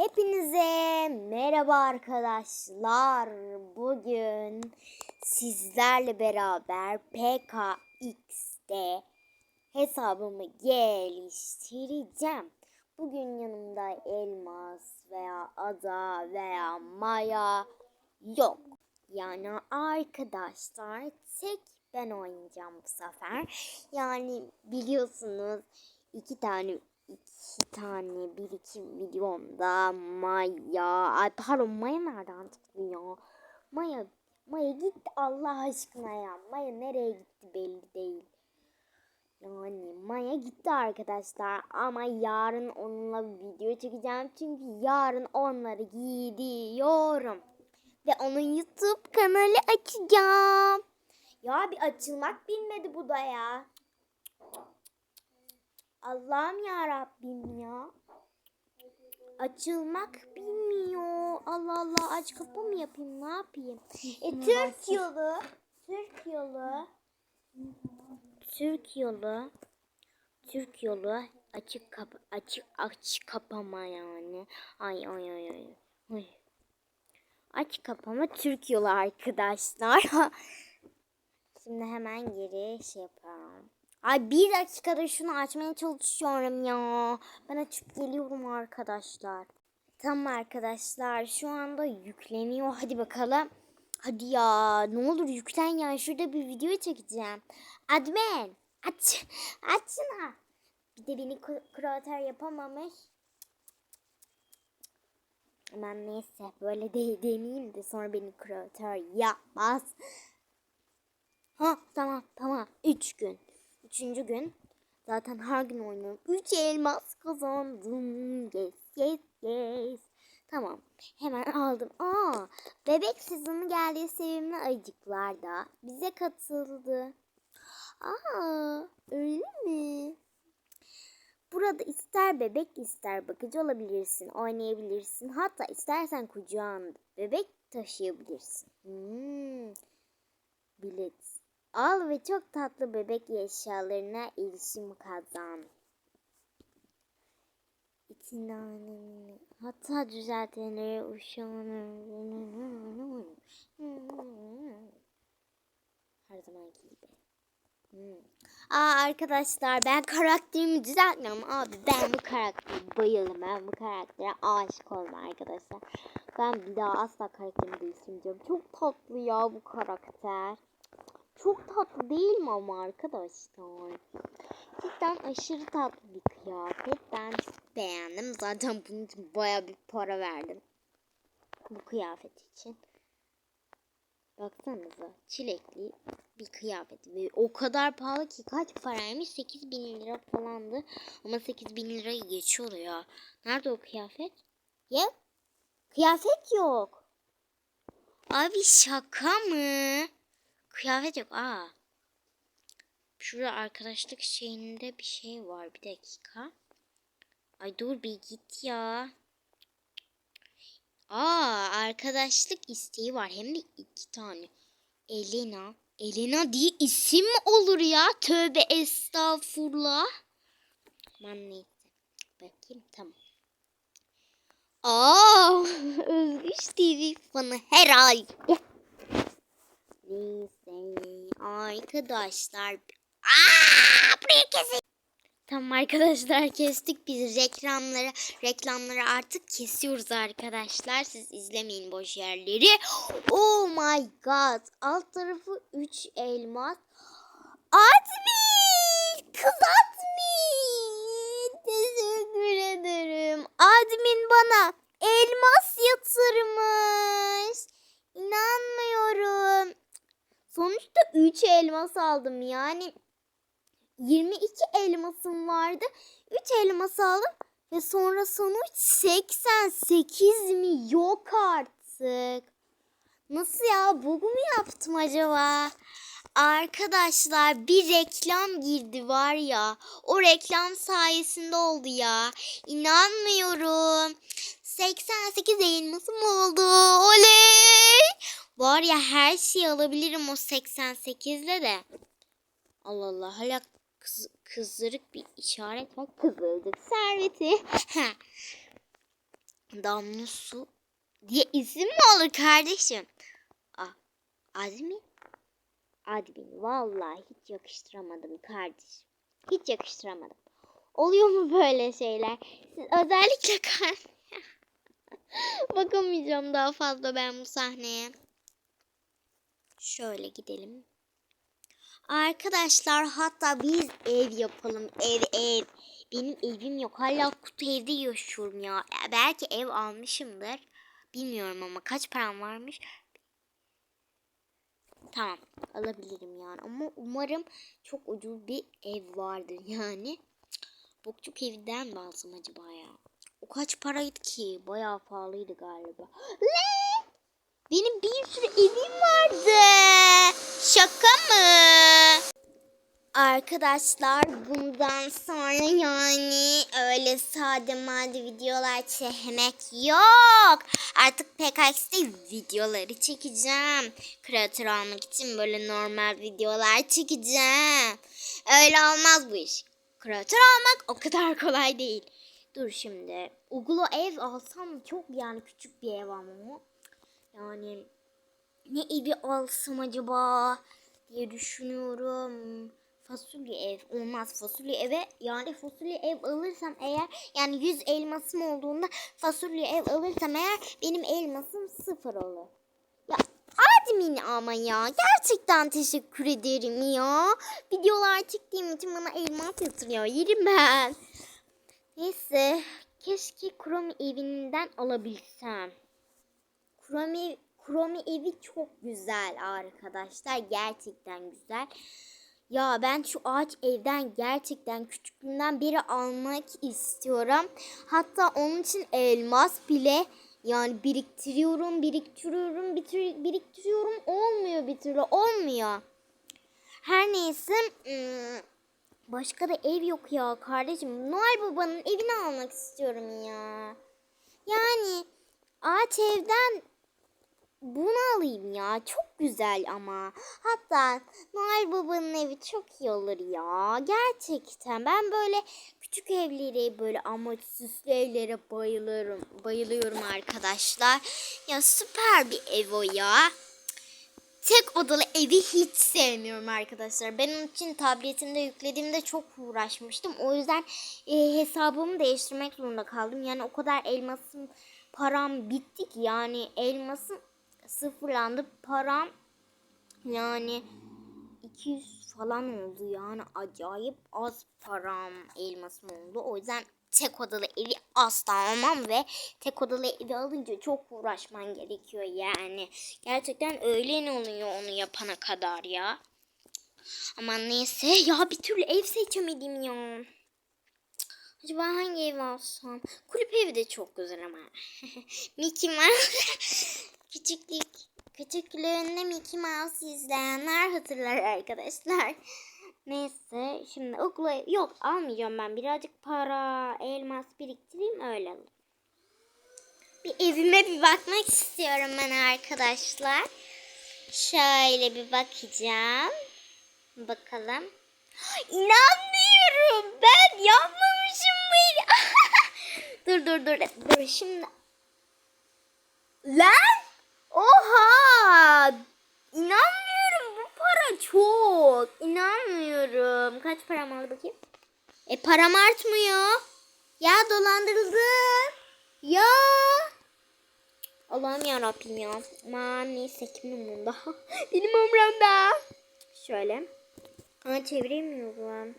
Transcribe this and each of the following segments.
Hepinize merhaba arkadaşlar. Bugün sizlerle beraber PKX'de hesabımı geliştireceğim. Bugün yanımda Elmas veya Ada veya Maya yok. Yani arkadaşlar tek ben oynayacağım bu sefer. Yani biliyorsunuz iki tane iki tane bir iki videomda Maya. Ay pardon Maya nereden çıktı ya? Maya Maya gitti Allah aşkına ya. Maya nereye gitti belli değil. Yani Maya gitti arkadaşlar. Ama yarın onunla video çekeceğim. Çünkü yarın onları gidiyorum. Ve onun YouTube kanalı açacağım. Ya bir açılmak bilmedi bu da ya Allah'ım ya Rabbim ya. Açılmak bilmiyor. Allah Allah aç kapı mı yapayım ne yapayım? E Türk yolu. Türk yolu. Türk yolu. Türk yolu açık kapa açık aç kapama yani. Ay ay ay ay. ay. Aç kapama Türk yolu arkadaşlar. Şimdi hemen geri şey yapalım. Ay bir dakikada şunu açmaya çalışıyorum ya. Ben açıp geliyorum arkadaşlar. Tamam arkadaşlar şu anda yükleniyor. Hadi bakalım. Hadi ya ne olur yüklen ya. Şurada bir video çekeceğim. Admin aç. Açsana. Bir de beni kreatör yapamamış. Ben neyse böyle de demeyeyim de sonra beni kreatör yapmaz. Ha tamam tamam. Üç gün. Üçüncü gün. Zaten her gün oynuyorum. Üç elmas kazandım. Yes yes yes. Tamam. Hemen aldım. Aa, bebek sezonu geldiği sevimli ayıcıklar da bize katıldı. Aa, öyle mi? Burada ister bebek ister bakıcı olabilirsin, oynayabilirsin. Hatta istersen kucağında bebek taşıyabilirsin. Hmm. Bilet. Al ve çok tatlı bebek eşyalarına erişim kazan. İtinanını hatta düzeltenlere uşağını her zamanki gibi. Hmm. Aa arkadaşlar ben karakterimi düzeltmiyorum abi ben bu karaktere bayıldım ben bu karaktere aşık oldum arkadaşlar. Ben bir daha asla karakterimi değiştirmeyeceğim. Çok tatlı ya bu karakter. Çok tatlı değil mi ama arkadaşlar? Cidden aşırı tatlı bir kıyafet. Ben beğendim. Zaten bunun için baya bir para verdim. Bu kıyafet için. Baksanıza çilekli bir kıyafet ve o kadar pahalı ki kaç paraymış 8 bin lira falandı ama 8 bin lirayı geçiyor ya. Nerede o kıyafet? Ya kıyafet yok. Abi şaka mı? Kıyafet yok. Aa. Şurada arkadaşlık şeyinde bir şey var. Bir dakika. Ay dur bir git ya. Aa arkadaşlık isteği var. Hem de iki tane. Elena. Elena diye isim mi olur ya? Tövbe estağfurullah. Aman neyse. Bakayım tamam. Aa, Özgüç TV fanı herhalde. Neyse arkadaşlar. Aa, buraya kesin. Tamam arkadaşlar kestik biz reklamları reklamları artık kesiyoruz arkadaşlar. Siz izlemeyin boş yerleri. Oh my god. Alt tarafı 3 elmas. Admin! Kız admin! Teşekkür ederim. Admin bana elmas yatırmış. İnanmıyorum. Sonuçta 3 elmas aldım yani 22 elmasım vardı. 3 elmas aldım ve sonra sonuç 88 mi? Yok artık. Nasıl ya? Bug mu yaptım acaba? Arkadaşlar bir reklam girdi var ya. O reklam sayesinde oldu ya. İnanmıyorum. 88 elmasım oldu. Oley! Var ya her şeyi alabilirim o 88'de de. Allah Allah hala kız, kızdırık bir işaret var. Kızıldık serveti. Damla su diye isim mi olur kardeşim? Ah, Azmi? Admin vallahi hiç yakıştıramadım kardeşim. Hiç yakıştıramadım. Oluyor mu böyle şeyler? Özellikle kar... Bakamayacağım daha fazla ben bu sahneye. Şöyle gidelim. Arkadaşlar hatta biz ev yapalım. Ev ev. Benim evim yok. Hala kutu evde yaşıyorum ya. Belki ev almışımdır. Bilmiyorum ama kaç param varmış. Tamam alabilirim yani. Ama umarım çok ucuz bir ev vardır yani. Bokçuk evden mi alsam acaba ya? O kaç paraydı ki? Bayağı pahalıydı galiba. Ne? Benim bir sürü evim vardı. Şaka mı? Arkadaşlar bundan sonra yani öyle sade made videolar çekmek yok. Artık PKX'de videoları çekeceğim. Kreatör almak için böyle normal videolar çekeceğim. Öyle olmaz bu iş. Kreatör almak o kadar kolay değil. Dur şimdi. Uglu ev alsam çok yani küçük bir ev ama. Yani ne evi alsam acaba diye düşünüyorum. Fasulye ev olmaz. Fasulye eve yani fasulye ev alırsam eğer yani 100 elmasım olduğunda fasulye ev alırsam eğer benim elmasım sıfır olur. Ya admin ama ya gerçekten teşekkür ederim ya. Videolar çektiğim için bana elmas yatırıyor. Yerim ben. Neyse keşke Chrome evinden alabilsem. Chrome, Chrome evi çok güzel arkadaşlar. Gerçekten güzel. Ya ben şu ağaç evden gerçekten küçüklüğümden beri almak istiyorum. Hatta onun için elmas bile yani biriktiriyorum, biriktiriyorum, bitir- biriktiriyorum. Olmuyor bir türlü, olmuyor. Her neyse ım, başka da ev yok ya kardeşim. Noel Baba'nın evini almak istiyorum ya. Yani ağaç evden bunu alayım ya. Çok güzel ama. Hatta Noel Baba'nın evi çok iyi olur ya. Gerçekten. Ben böyle küçük evleri böyle ama süslü evlere bayılırım. Bayılıyorum arkadaşlar. Ya süper bir ev o ya. Tek odalı evi hiç sevmiyorum arkadaşlar. Ben onun için tabletimde yüklediğimde çok uğraşmıştım. O yüzden e, hesabımı değiştirmek zorunda kaldım. Yani o kadar elmasım param bitti ki yani elmasım sıfırlandı. Param yani 200 falan oldu yani acayip az param elmasım oldu. O yüzden tek odalı evi asla almam ve tek odalı evi alınca çok uğraşman gerekiyor yani. Gerçekten öyle ne oluyor onu yapana kadar ya. Aman neyse ya bir türlü ev seçemedim ya. Acaba hangi ev alsam? Kulüp evi de çok güzel ama. Mickey Mouse. Küçüklük, küçüklüğünde Mickey Mouse izleyenler hatırlar arkadaşlar. Neyse şimdi okula yok almayacağım ben birazcık para elmas biriktireyim öyle alayım. Bir evime bir bakmak istiyorum ben arkadaşlar. Şöyle bir bakacağım. Bakalım. İnanmıyorum. Ben yapmamışım mıydı? dur dur dur. Dur şimdi. Lan! Oha! İnanmıyorum bu para çok. İnanmıyorum. Kaç param aldı bakayım? E param artmıyor. Ya dolandırıldım. Ya. Allah'ım ya Rabbim ya. Aman neyse kimin umurunda? Benim umurumda. Şöyle. Ama çeviremiyorum.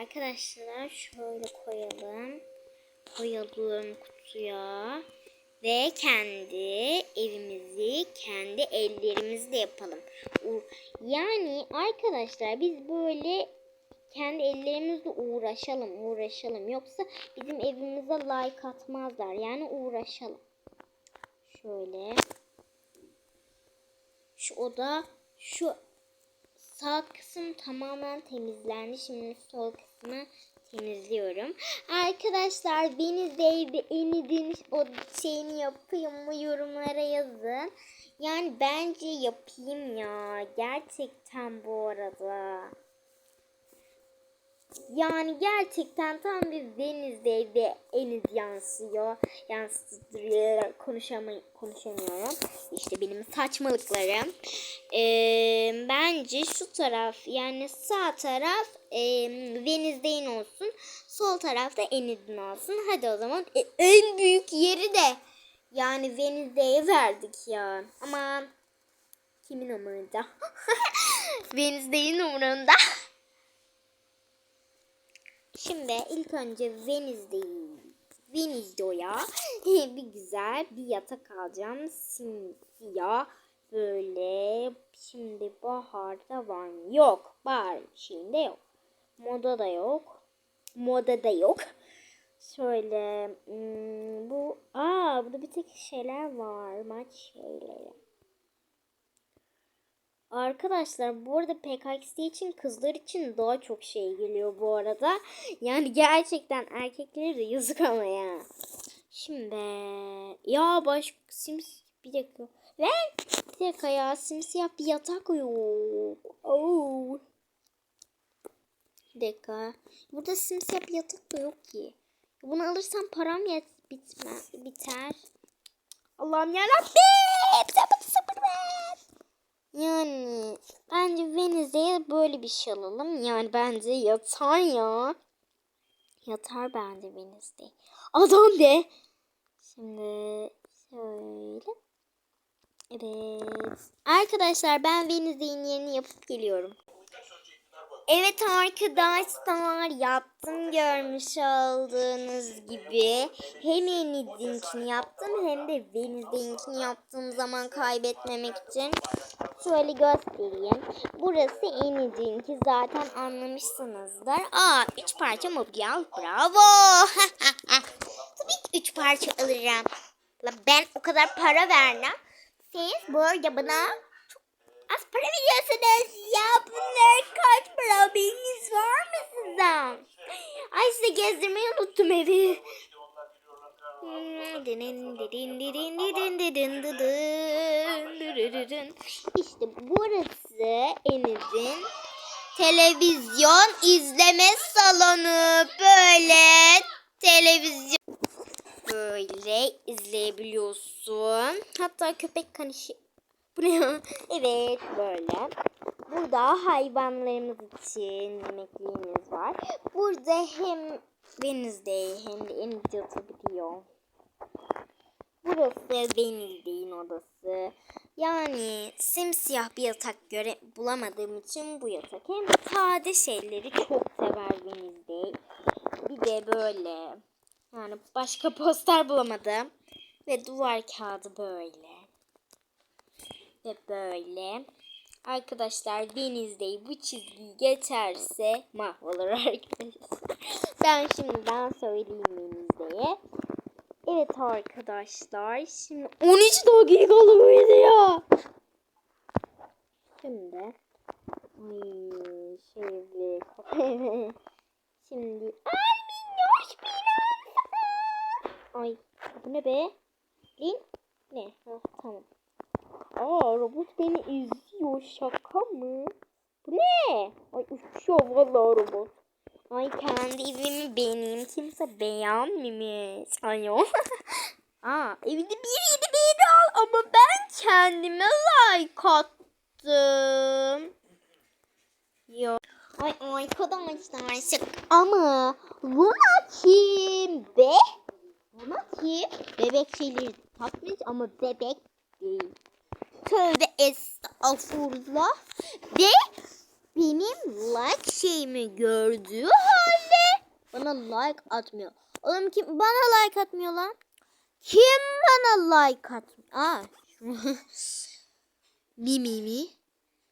Arkadaşlar şöyle koyalım. Koyalım kutuya. Ve kendi evimizi kendi ellerimizle yapalım. Yani arkadaşlar biz böyle kendi ellerimizle uğraşalım uğraşalım. Yoksa bizim evimize like atmazlar. Yani uğraşalım. Şöyle. Şu oda şu sağ kısım tamamen temizlendi. Şimdi sol kısmı temizliyorum. Arkadaşlar beni iyi o şeyini yapayım mı yorumlara yazın. Yani bence yapayım ya. Gerçekten bu arada. Yani gerçekten tam bir Wednesday ve Eniz yansıyor. Yansıtıyor. Konuşamay konuşamıyorum. İşte benim saçmalıklarım. Ee, bence şu taraf yani sağ taraf e, Wednesday'in olsun. Sol tarafta Eniz'in olsun. Hadi o zaman E, en büyük yeri de yani Wednesday'e verdik ya. Ama kimin umurunda? Wednesday'in umurunda. Şimdi ilk önce Wednesday'i Wednesday'a bir güzel bir yatak alacağım. Simsiyah böyle. Şimdi baharda var mı? Yok. Bahar şeyinde yok. Moda da yok. Moda da yok. Şöyle hmm, bu aa burada bir tek şeyler var. Maç şeyleri. Arkadaşlar bu arada PKXD için kızlar için daha çok şey geliyor bu arada. Yani gerçekten erkeklere de yazık ama ya. Şimdi ya baş sims bir dakika. Ve bir dakika ya simsiyah bir yatak yok. Oo. Bir dakika. Burada simsiyah bir yatak da yok ki. Bunu alırsam param yet bitme biter. Allah'ım yarabbim. Sabır sabır ver. Yani böyle bir şey alalım. Yani bence yatar ya. Yatar bence Wednesday. Adam de. Şimdi şöyle. Evet. Arkadaşlar ben Wednesday'in yerini yapıp geliyorum. Evet arkadaşlar yaptım görmüş olduğunuz gibi. Hem Enid'inkini yaptım hem de Wednesday'inkini yaptığım zaman kaybetmemek için. Şöyle göstereyim. Burası Enid'inki zaten anlamışsınızdır. Aa üç parça mobilya bravo. Tabii ki üç parça alırım. Ben o kadar para vermem. Siz bu arada bana az para veriyorsunuz. Ya bunlar kaç para bilginiz var mı sizden? Ay size gezdirmeyi unuttum evi. İşte burası Eniz'in televizyon izleme salonu. Böyle televizyon böyle izleyebiliyorsun. Hatta köpek kanışı Evet böyle. Burada hayvanlarımız için yemekliğimiz var. Burada hem Wednesday hem de Eniz yatabiliyor. Burası Wednesday'in odası. Yani simsiyah bir yatak göre bulamadığım için bu yatak. Hem sade şeyleri çok sever Wednesday. Bir de böyle. Yani başka poster bulamadım. Ve duvar kağıdı böyle. Ve böyle. Arkadaşlar Deniz'de bu çizgiyi geçerse mahvolur arkadaşlar. Ben şimdiden söyleyeyim Deniz'de'ye. Evet arkadaşlar. Şimdi 13 dakikalı bu video. Şimdi kapayım. Şimdi ay minnoş biraz. Ay bu ne be? Lin? Ne? Ha, tamam. Aa robot beni izliyor. Şaka mı? Bu ne? Ay uçuyor vallahi robot. Ay kendi evimi benim kimse beğenmemiş. Ay o. Aa evde bir yedi beni al ama ben kendime like attım. Yok. Ay arkadaşlar şık. Ama Luna kim be? Luna kim? Bebek şeyleri takmış ama bebek değil. Tövbe estağfurullah. Ve benim like şeyimi gördüğü halde bana like atmıyor. Oğlum kim bana like atmıyor lan? Kim bana like atmıyor? Aa. Mimi mi?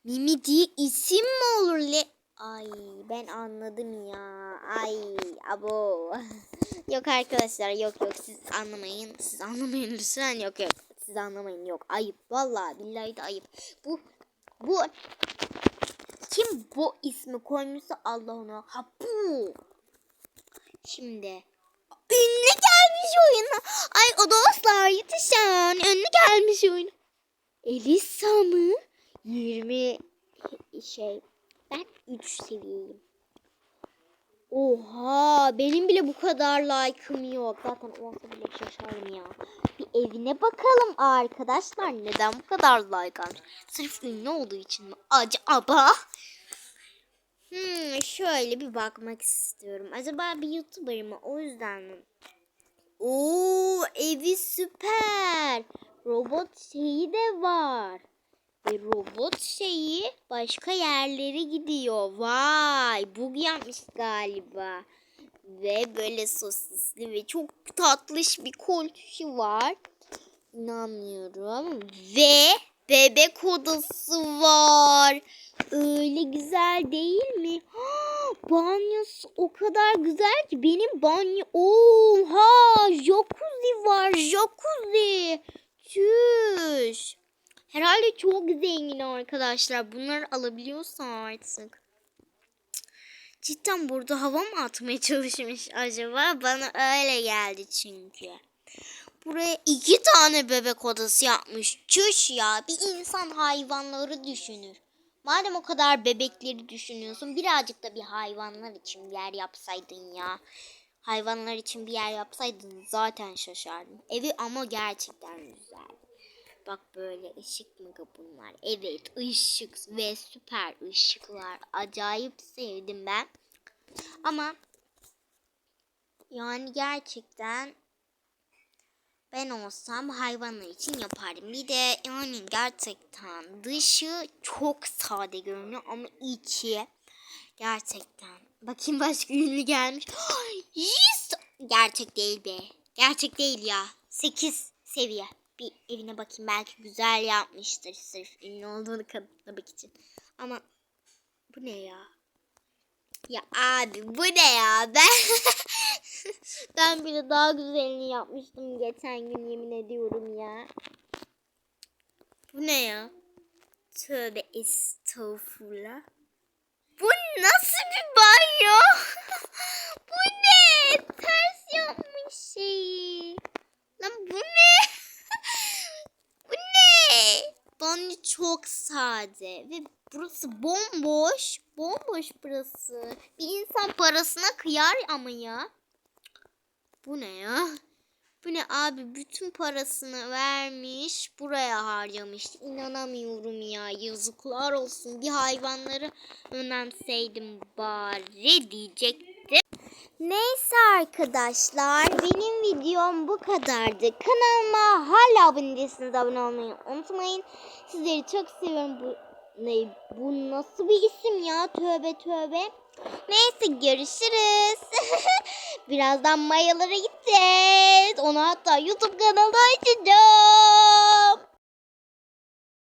Mimi diye isim mi olur le? Ay ben anladım ya. Ay abo. yok arkadaşlar yok yok siz anlamayın. Siz anlamayın lütfen yok yok. Siz anlamayın yok. Ayıp vallahi billahi de ayıp. Bu bu kim bu ismi koymuşsa Allah ona. Ha bu. Şimdi ünlü gelmiş oyuna. Ay o dostlar yetişen ünlü gelmiş oyuna. Elisa mı? 20 şey ben 3 seviyeyim. Oha benim bile bu kadar like'ım yok. Zaten olsa bile şaşarım ya. Bir evine bakalım arkadaşlar. Neden bu kadar like almış? Sırf ünlü olduğu için mi? Acaba? Hmm, şöyle bir bakmak istiyorum. Acaba bir YouTuber mı? O yüzden mi? Oo, evi süper. Robot şeyi de var. Ve robot şeyi başka yerlere gidiyor. Vay, bug yapmış galiba. Ve böyle sosisli ve çok tatlış bir koltuşu var. İnanmıyorum. Ve bebek odası var. Öyle güzel değil mi? Banyosu o kadar güzel ki benim banyo... Oha! Jacuzzi var. Jacuzzi. Çüş. Herhalde çok zengin arkadaşlar. Bunları alabiliyorsa artık. Cidden burada hava mı atmaya çalışmış acaba? Bana öyle geldi çünkü. Buraya iki tane bebek odası yapmış. Çüş ya. Bir insan hayvanları düşünür. Madem o kadar bebekleri düşünüyorsun birazcık da bir hayvanlar için bir yer yapsaydın ya. Hayvanlar için bir yer yapsaydın zaten şaşardım. Evi ama gerçekten güzel. Bak böyle ışık mı bunlar? Evet ışık ve süper ışıklar. Acayip sevdim ben. Ama yani gerçekten ben olsam hayvanlar için yapardım. Bir de yani gerçekten dışı çok sade görünüyor ama içi gerçekten. Bakayım başka ünlü gelmiş. Yes! Gerçek değil be. Gerçek değil ya. 8 seviye. Bir evine bakayım belki güzel yapmıştır sırf ünlü olduğunu kanıtlamak için. Ama bu ne ya? Ya abi bu ne ya? Ben ben bile daha güzelini yapmıştım geçen gün yemin ediyorum ya. Bu ne ya? Tövbe estağfurullah. Bu nasıl bir banyo? bu ne? Ters yapmış şeyi. Lan bu ne? Bu ne? Banyo çok sade ve burası bomboş. Bomboş burası. Bir insan parasına kıyar ama ya. Bu ne ya? Bu ne abi bütün parasını vermiş buraya harcamış. İnanamıyorum ya yazıklar olsun bir hayvanları önemseydim bari diyecektim. Neyse arkadaşlar benim videom bu kadardı. Kanalıma hala abone değilseniz abone olmayı unutmayın. Sizleri çok seviyorum. Bu, ne, bu nasıl bir isim ya tövbe tövbe. Neyse görüşürüz. Birazdan mayalara gideceğiz. Onu hatta YouTube kanalı açacağım.